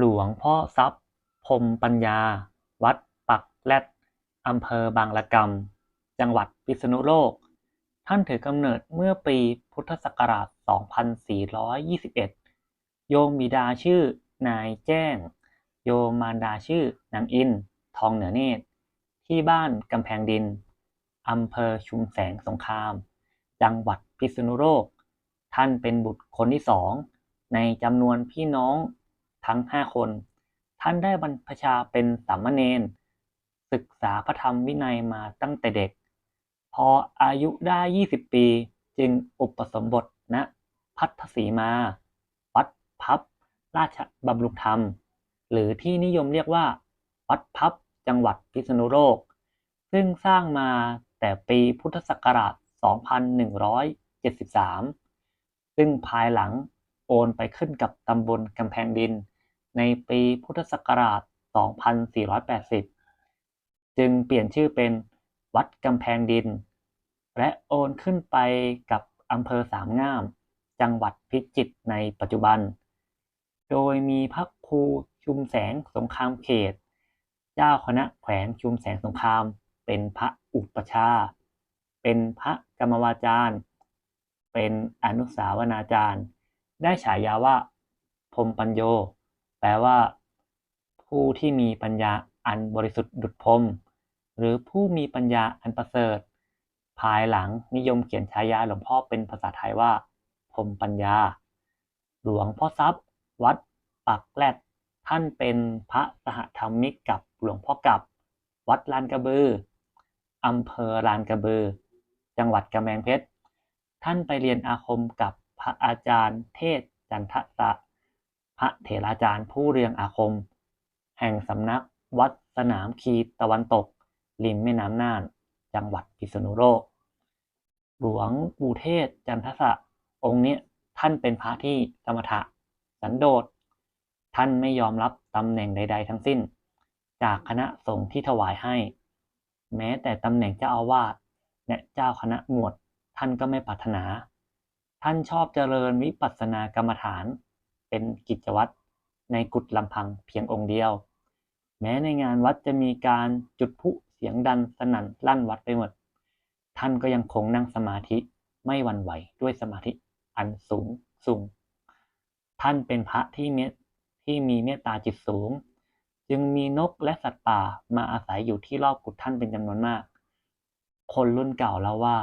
หลวงพ่อทรัพย์พรมปัญญา วัดปักแรดอำเภอบางละกำจังหวัดพิษณุโลก ท่านถือกำเนิดเมื่อปีพุทธศักราช 2421 โยมบิดาชื่อนายแจ้ง โยมมารดาชื่อนางอิน ทองเหนือเนตร ที่บ้านกำแพงดินอำเภอชุมแสงสงคราม จังหวัดพิษณุโลก ท่านเป็นบุตรคนที่สองในจำนวนพี่น้อง ทั้งห้าคน ท่านได้บรรพชาเป็นสามเณรศึกษาพระธรรมวินัยมาตั้งแต่เด็ก พออายุได้ 20 ปี จึงอุปสมบทณพัทธสีมา วัดพับ ราชบำรุงธรรม หรือที่นิยมเรียกว่า วัดพับจังหวัดพิษณุโลก ซึ่งสร้างมาแต่ปีพุทธศักราช 2173 ซึ่งภายหลัง โอนไปขึ้นกับตำบลกำแพงดิน ในปีพุทธศักราช 2480 จึงเปลี่ยนชื่อเป็นวัดกำแพงดิน และโอนขึ้นไปกับอำเภอสามงาม จังหวัดพิจิตรในปัจจุบัน โดยมีพระครูชุมแสงสงครามเขต เจ้าคณะแขวงชุมแสงสงคราม เป็นพระอุปชา เป็นพระกรรมวาจารย์ เป็นอนุสาวนาจารย์ ได้ฉายาว่าพรมปัญโย แปลว่า ผู้ที่มีปัญญาอันบริสุทธิ์ดุจพรมหรือผู้มีปัญญาอันประเสริฐ ภายหลังนิยมเขียนฉายาหลวงพ่อเป็นภาษาไทยว่าพรมปัญญา หลวงพ่อทรัพย์ วัดปักแรดท่านเป็นพระสหธรรมิกกับหลวงพ่อกับ วัดลานกระบืออำเภอลานกระบือ จังหวัดกำแพงเพชร ท่านไปเรียนอาคมกับ พระอาจารย์ เทศจันทสะพระเถราจารย์ผู้เรียงอาคม แห่งสำนักวัดสนามคีตะวันตก ริมแม่น้ำน่าน จังหวัดพิษณุโลก หลวงปู่เทศจันทสะองค์นี้ท่านเป็นพระที่สมถะสันโดษ ท่านไม่ยอมรับตำแหน่งใด ๆ ทั้งสิ้น จากคณะสงฆ์ที่ถวายให้ แม้แต่ตำแหน่งเจ้าอาวาสและเจ้าคณะหมวดท่านก็ไม่ปรารถนา ท่านชอบเจริญวิปัสสนากรรมฐาน เป็นกิจวัตรในกุฏลำพังเพียงองค์เดียว แม้ในงานวัดจะมีการจุดพลุเสียงดังสนั่นลั่นวัดไปหมด ท่านก็ยังคงนั่งสมาธิไม่หวั่นไหวด้วยสมาธิอันสูงสูง ท่านเป็นพระที่เมตที่มีเมตตาจิตสูง จึงมีนกและสัตว์ป่ามาอาศัยอยู่ที่รอบกุฏท่านเป็นจำนวนมาก คนรุ่นเก่าเล่าว่า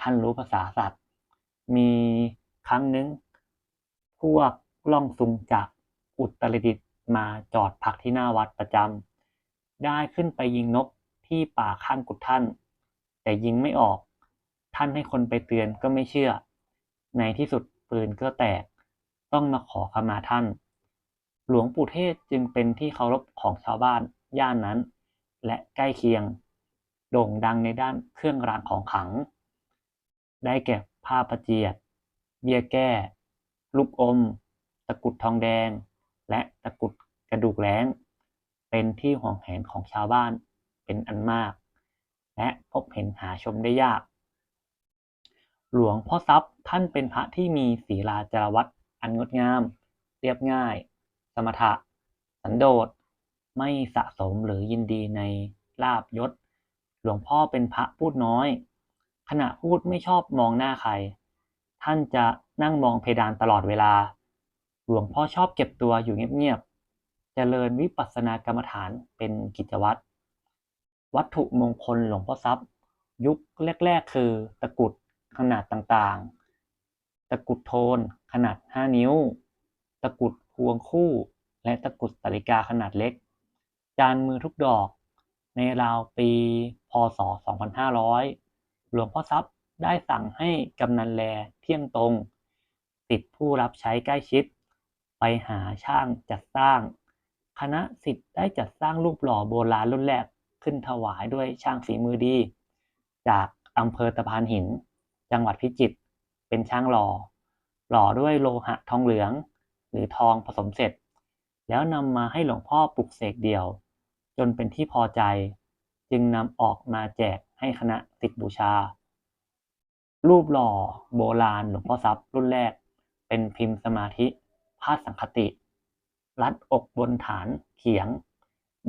ท่านรู้ภาษาสัตว์ มีครั้งหนึ่งพวกล่องซุงจากอุตรดิตถ์มาจอดพักที่หน้าวัดประจำได้ขึ้นไปยิงนกที่ป่าข้างกุฏท่าน แต่ยิงไม่ออก ท่านให้คนไปเตือนก็ไม่เชื่อ ในที่สุดปืนก็แตก ต้องมาขอขมาท่าน หลวงปู่เทศจึงเป็นที่เคารพของชาวบ้านย่านนั้น และใกล้เคียง โด่งดังในด้านเครื่องรางของขลัง ได้แก่ผ้าประเจียด เบี้ยแก้ ลูกอม ตะกุดทองแดง และตะกุดกระดูกแล้งเป็นที่ห่วงแหนของชาวบ้านเป็นอันมาก และพบเห็นหาชมได้ยาก หลวงพ่อทรัพย์ท่านเป็นพระที่มีศีลาจารวัตอันงดงาม เรียบง่าย สมถะ สันโดษ ไม่สะสมหรือยินดีในลาบยศ หลวงพ่อเป็นพระพูดน้อย ขณะพูดไม่ชอบมองหน้าใคร ท่านจะนั่งมองเพดานตลอดเวลา หลวงพ่อชอบเก็บตัวอยู่เงียบๆ เจริญวิปัสสนากรรมฐานเป็นกิจวัตร วัตถุมงคลหลวงพ่อทรัพย์ ยุคแรกๆ คือตะกุดขนาดต่างๆ ตะกุดโทนขนาด 5 นิ้ว ตะกุดพวงคู่ และตะกุดนาฬิกาขนาดเล็ก จานมือทุกดอก ในราวปี พ.ศ.2500 หลวงพ่อทรัพย์ได้สั่งให้กำนันแลเที่ยงตรง ติดผู้รับใช้ใกล้ชิด ไปหาช่างจัดสร้าง คณะสิทธิ์ได้จัดสร้างรูปหล่อโบราณรุ่นแรกขึ้นถวายด้วยช่างฝีมือดี จากอำเภอตะพานหิน จังหวัดพิจิตรเป็นช่างหล่อ หล่อด้วยโลหะทองเหลือง หรือทองผสมเสร็จ แล้วนำมาให้หลวงพ่อปลุกเสกเดี่ยว จนเป็นที่พอใจ จึงนำออกมาแจกให้คณะสิทธิบูชา รูปหล่อโบราณหลวงพ่อทรัพย์รุ่นแรก เป็นพิมพ์สมาธิพาดสังคติ รัดอกบนฐานเขียง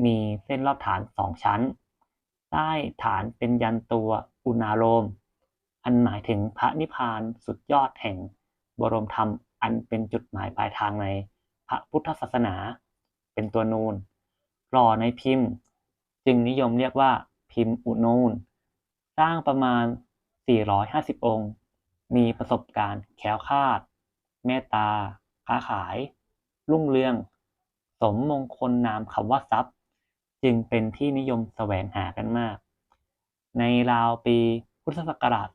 มีเส้นรอบฐานสองชั้น ใต้ฐานเป็นยันตัวอุณาโลม อันหมายถึงพระนิพพานสุดยอดแห่ง บรมธรรมอันเป็นจุดหมายปลายทางในพระพุทธศาสนา เป็นตัวนูนหล่อในพิมพ์ จึงนิยมเรียกว่าพิมพ์อุนูนสร้างประมาณ 450 องค์ มีประสบการณ์แค้วคาด เมตตา ค้าขาย รุ่งเรือง สมมงคลนามคำว่าทรัพย์ จึงเป็นที่นิยมแสวงหากันมาก ในราวปีพุทธศักราช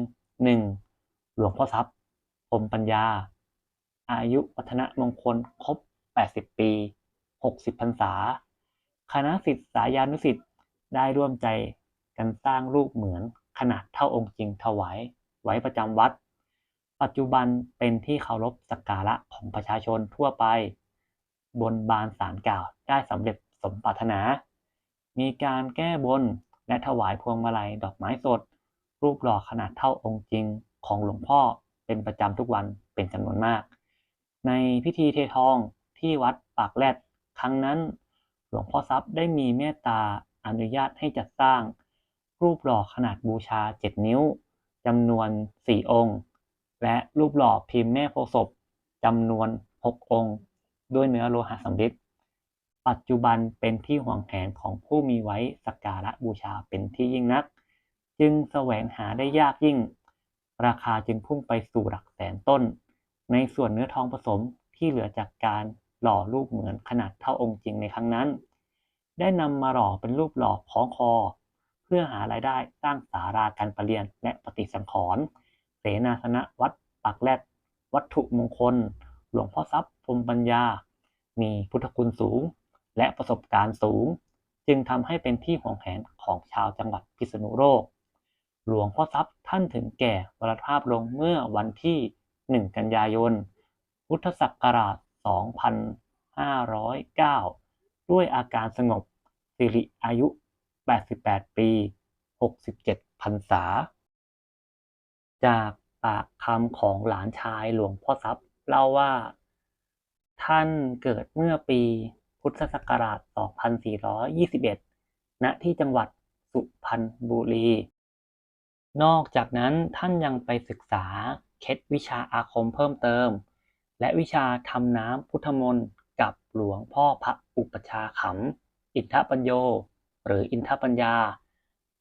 2001 หลวงพ่อทรัพย์พรมปัญญา อายุวัฒนมงคลครบ 80 ปี 60 พรรษา คณะศิษย์สายานุศิษย์ได้ร่วมใจกันสร้างรูปเหมือนขนาดเท่าองค์จริงถวายไว้ประจำวัด ปัจจุบันเป็นที่เคารพสักการะของประชาชนทั่วไป บนบานสารกล่าวได้สำเร็จสมปรารถนา มีการแก้บนและถวายพวงมาลัยดอกไม้สด รูปหล่อขนาดเท่าองค์จริงของหลวงพ่อเป็นประจำทุกวันเป็นจำนวนมาก ในพิธีเททองที่วัดปากแรดครั้งนั้น หลวงพ่อทรัพย์ได้มีเมตตาอนุญาตให้จัดสร้าง รูปหล่อขนาดบูชา 7 นิ้วจำนวน 4 องค์ และรูปหล่อพิมพ์แม่โพศพจำนวน 6 องค์ ด้วยเนื้อโลหะสำริดปัจจุบันเป็นที่ห่วงแหนของผู้มีไว้สักการะบูชาเป็นที่ยิ่งนัก จึงแสวงหาได้ยากยิ่ง ราคาจึงพุ่งไปสู่หลักแสนต้น ในส่วนเนื้อทองผสมที่เหลือจากการ หล่อรูปเหมือนขนาดเท่าองค์จริงในครั้งนั้น ได้นำมาหล่อเป็นรูปหล่อคล้องคอ เพื่อหารายได้สร้างศาลาการประเรียนและปฏิสังขรณ์เสนาสนะวัดปากแรดวัตถุมงคล หลวงพ่อทรัพย์พรมปัญญา มีพุทธคุณสูง และประสบการณ์สูง จึงทำให้เป็นที่ห่วงแหนของชาวจังหวัดพิษณุโลกหลวงพ่อทรัพย์ท่านถึงแก่มรณภาพลงเมื่อวันที่ 1 กันยายน พุทธศักราช 2509 ด้วยอาการสงบสิริอายุ 88 ปี 67 พรรษา จากปากคำของหลานชายหลวงพ่อทรัพย์เล่าว่า ท่านเกิดเมื่อปีพุทธศักราช 2421 ณ ที่จังหวัดสุพรรณบุรี นอกจากนั้นท่านยังไปศึกษาเคล็ดวิชาอาคมเพิ่มเติม และวิชาทำน้ำพุทธมนต์กับหลวงพ่อพระอุปชาขำอินทปัญโย หรืออินทปัญญา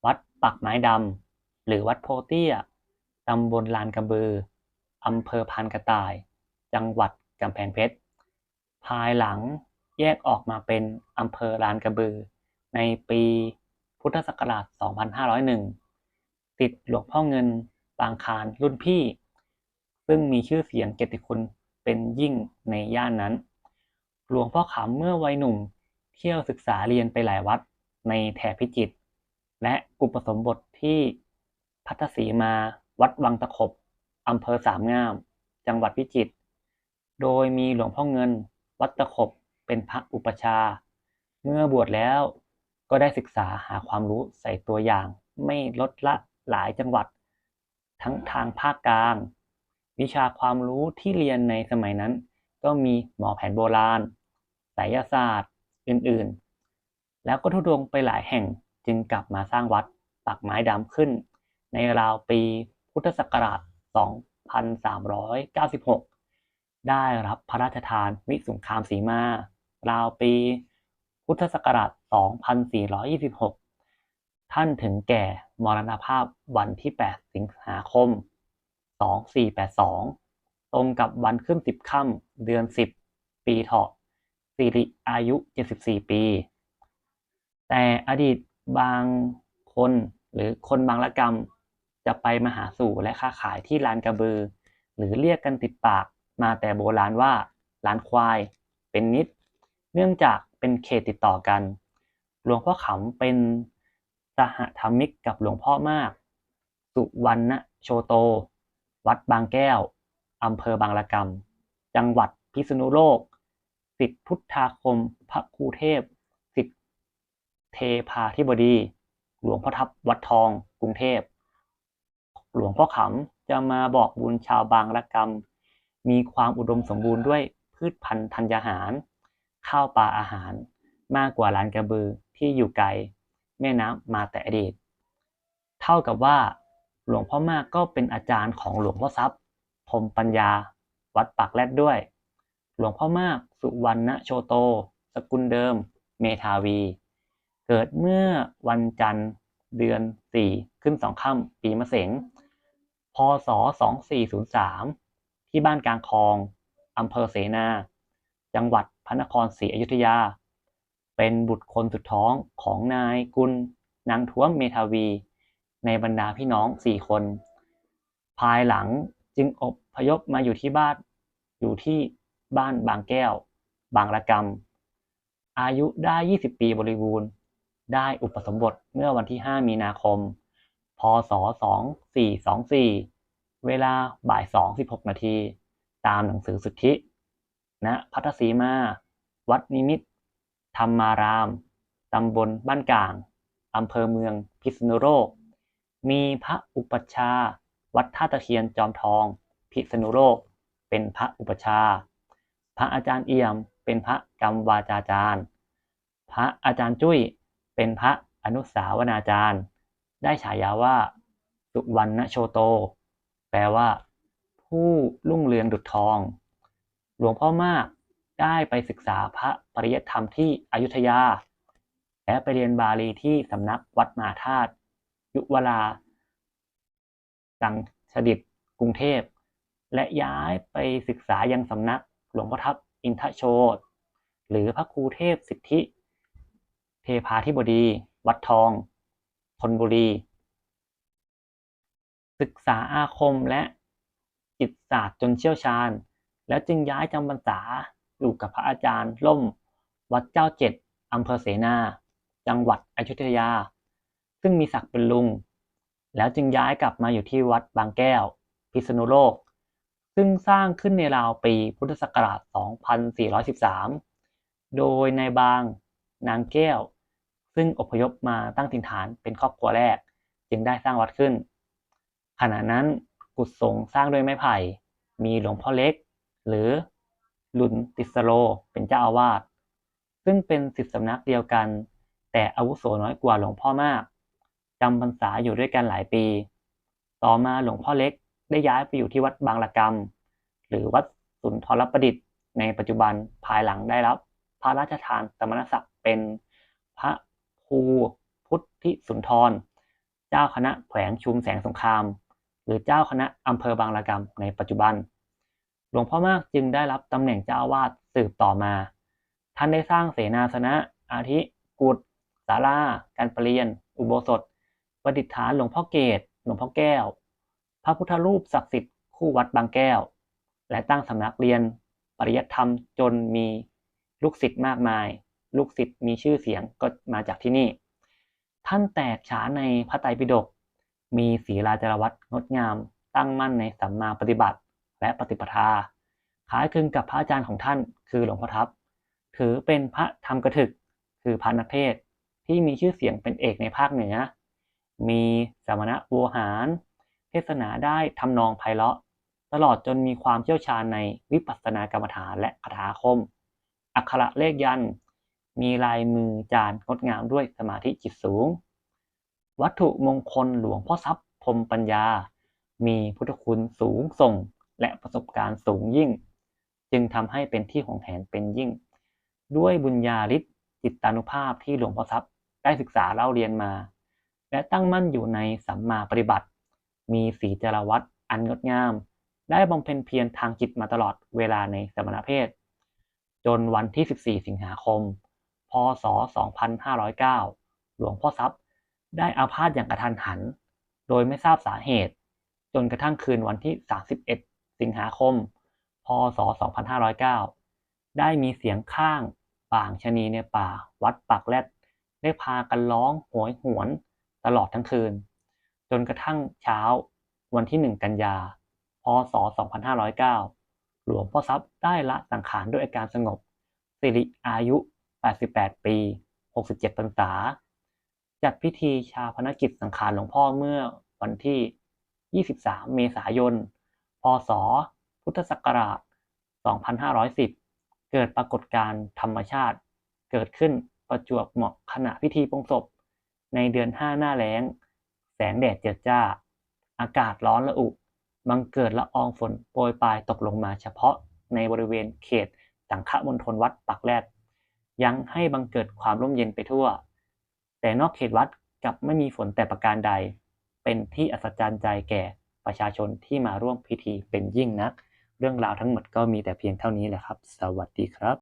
วัดปักไม้ดำหรือวัดโพเตี้ยตำบลลานกระบืออำเภอพานกระต่าย จังหวัดกำแพงเพชร ภายหลังแยกออกมาเป็นอำเภอลานกระบือ ในปีพุทธศักราช 2501 ติดหลวงพ่อเงินบางคารรุ่นพี่ ซึ่งมีชื่อเสียงเกียรติคุณ เป็นยิ่งในย่านนั้น หลวงพ่อขำเมื่อวัยหนุ่มเที่ยวศึกษาเรียนไปหลายวัดในแถบพิจิตรและอุปสมบทที่พัทสีมาวัดวังตะขบอำเภอสามงาม จังหวัดพิจิตรโดยมีหลวงพ่อเงิน วัดตะขบเป็นพระอุปชา เมื่อบวชแล้วก็ได้ศึกษาหาความรู้ใส่ตัวอย่าง ไม่ลดละหลายจังหวัด ทั้งทางภาคกลาง วิชาความรู้ที่เรียนในสมัยนั้น ก็มีหมอแผนโบราณไสยศาสตร์อื่นๆ แล้วก็ทุดงไปหลายแห่งจึงกลับมาสร้างวัดปักไม้ดำขึ้น ในราวปีพุทธศักราช 2396 ได้รับพระราชทานวิสุงคามสีมา ราวปี พุทธศักราช 2426 ท่านถึงแก่มรณภาพวันที่ 8 สิงหาคม 2482 ตรงกับวันขึ้น 10 ค่ำ เดือน 10 ปีเถาะสิริอายุ 74 ปี แต่อดีตบางคนหรือคนบางละกรรมจะไปมาหาสู่และค้าขายที่ลานกระบือ หรือเรียกกันติดปากมาแต่โบราณว่าร้านควาย เป็นนิด เนื่องจากเป็นเขตติดต่อกัน หลวงพ่อขำเป็นสหธรรมิกกับหลวงพ่อมาก สุวรรณโชโต วัดบางแก้ว อำเภอบางละกำ จังหวัดพิษณุโลก สิทธิพุทธาคม พระครูเทพ สิทธิเทพาธิบดี หลวงพ่อทับวัดทอง กรุงเทพ หลวงพ่อขำจะมาบอกบุญชาวบางละกำ มีความอุดมสมบูรณ์ด้วยพืพืชพันธุ์ธัญญาหาร ข้าวปลาอาหาร มากกว่าลานกระบือที่อยู่ไกล แม่น้ำมาแต่อดีต เท่ากับว่า หลวงพ่อมากก็เป็นอาจารย์ของหลวงพ่อทรัพย์พรมปัญญา วัดปากแรดด้วย หลวงพ่อมาก สุวรรณโชโต สกุลเดิม เมทาวี เกิดเมื่อวันจันทร์เดือน 4 ขึ้นสองค่ำปีมะเสงพศ 2403 ที่บ้านกลางคลองอำเภอเสนา จังหวัดพระนครศรีอยุธยา เป็นบุตรคนสุดท้องของนายกุลนางท้วมเมทาวี ในบรรดาพี่น้องสี่คน ภายหลังจึงอบพยพมาอยู่ที่บ้านอยู่ที่บ้านบางแก้ว บางระกำอายุได้ 20 ปีบริบูรณ์ ได้อุปสมบทเมื่อวันที่ 5 มีนาคม พศ 2424 เวลาบ่าย 2.16 นาที ตามหนังสือสุทธิณพัทสีมา วัดนิมิตธรรมาราม ตำบลบ้านกลาง อำเภอเมืองพิษณุโลก มีพระอุปชา วัดท่าตะเคียนจอมทอง พิษณุโลก เป็นพระอุปชา พระอาจารย์เอี่ยม เป็นพระกรรมวาจาจารย์ พระอาจารย์จุ้ย เป็นพระอนุสาวนาจารย์ ได้ฉายาว่า สุวรรณโชโต แปลว่า ผู้รุ่งเรืองดุจทอง หลวงพ่อมากได้ไปศึกษาพระปริยธรรมที่อยุธยา และไปเรียนบาลีที่สำนักวัดมหาธาตุ ยุวราดังฉดิตกรุงเทพ และย้ายไปศึกษายังสำนักหลวงพ่อทับอินทโชตหรือพระครูเทพสิทธิ เทพาธิบดี วัดทองธนบุรี ศึกษาอาคมและจิตศาสตร์จนเชี่ยวชาญ แล้วจึงย้ายจำพรรษาอยู่กับพระอาจารย์ล่ม วัดเจ้าเจ็ดอำเภอเสนา จังหวัดอยุธยา ซึ่งมีศักดิ์เป็นลุง แล้วจึงย้ายกลับมาอยู่ที่วัดบางแก้ว พิษณุโลก ซึ่งสร้างขึ้นในราวปีพุทธศักราช 2413 โดยนายบางนางแก้ว ซึ่งอพยพมาตั้งถิ่นฐานเป็นครอบครัวแรก จึงได้สร้างวัดขึ้น ขณะนั้นกุศลสร้างด้วยไม้ไผ่ มีหลวงพ่อเล็ก หรือหลุนติสโลเป็นเจ้าอาวาสซึ่งเป็นศิษย์สำนักเดียวกัน แต่อาวุโสน้อยกว่าหลวงพ่อมาก จำพรรษาอยู่ด้วยกันหลายปี ต่อมาหลวงพ่อเล็กได้ย้ายไปอยู่ที่วัดบางละกำหรือวัดสุนทรประดิษฐ์ ในปัจจุบันภายหลังได้รับ พระราชทานสมณศักดิ์เป็นพระครูพุทธิสุนทร เจ้าคณะแขวงชุมแสงสงคราม หรือเจ้าคณะอำเภอบางละกำในปัจจุบัน หลวงพ่อมากจึงได้รับตำแหน่งเจ้าวาสสืบต่อมา ท่านได้สร้างเสนาสนะอาทิกุฏศาลาการประเรียน อุโบสถ ประดิษฐานหลวงพ่อเกตหลวงพ่อแก้ว พระพุทธรูปศักดิ์สิทธิ์คู่วัดบางแก้ว และตั้งสำนักเรียนปริยัติธรรมจนมีลูกศิษย์มากมาย ลูกศิษย์มีชื่อเสียงก็มาจากที่นี่ ท่านแตกฉานในพระไตรปิฎก มีศีลาจารวัตรงดงาม ตั้งมั่นในสัมมาปฏิบัติและปฏิปทา คล้ายคลึงกับพระอาจารย์ของท่านคือหลวงพ่อทับ ถือเป็นพระธรรมกะถึก คือพระนักเทศที่มีชื่อเสียงเป็นเอกในภาคเหนือ มีสมณะโวหาร เทศนาได้ทำนองไพเราะ ตลอดจนมีความเชี่ยวชาญในวิปัสสนากรรมฐานและคาถาคม อักขระเลขยัน มีลายมือจานงดงามด้วยสมาธิจิตสูง วัตถุมงคลหลวงพ่อทรัพย์พรหมปัญญา มีพุทธคุณสูงส่งและประสบการณ์สูงยิ่ง จึงทำให้เป็นที่หงแหนเป็นยิ่ง ด้วยบุญญาฤทธิ์จิตตานุภาพที่หลวงพ่อทรัพย์ได้ศึกษาเล่าเรียนมา และตั้งมั่นอยู่ในสัมมาปฏิบัติ มีสีจารวัตรอันงดงาม ได้บำเพ็ญเพียรทางจิตมาตลอดเวลาในสมณเพศ จนวันที่ 14 สิงหาคม พศ 2509 หลวงพ่อทรัพย์ได้อาพาธอย่างกระทันหัน โดยไม่ทราบสาเหตุ จนกระทั่งคืนวันที่ 31 สิงหาคม พศ 2509 ได้มีเสียงข้างป่างชะนีในป่า วัดปากแรดได้พากันร้องโหยหวน ลอดทั้งคืน จนกระทั่งเช้าวันที่ 1 กันยา พศ 2509 หลวงพ่อทรัพย์ได้ละสังขารด้วยอาการสงบ สิริอายุ 88 ปี 67พรรษา จัดพิธีชาพนกิจสังขารหลวงพ่อเมื่อวันที่ 23 เมษายน พศ พุทธศักราช 2510 เกิดปรากฏการณ์ธรรมชาติ เกิดขึ้นประจวบเหมาะขณะพิธีปงศพ ในเดือนห้าหน้าแล้ง แสงแดดเจิดจ้า อากาศร้อนระอุ บังเกิดละอองฝนโปรยปลายตกลงมาเฉพาะในบริเวณเขตสังฆมณฑลวัดปักแรดยังให้บังเกิดความร่มเย็นไปทั่ว แต่นอกเขตวัดกลับไม่มีฝนแต่ประการใด เป็นที่อัศจรรย์ใจแก่ประชาชนที่มาร่วมพิธีเป็นยิ่งนัก เรื่องราวทั้งหมดก็มีแต่เพียงเท่านี้แหละครับ สวัสดีครับ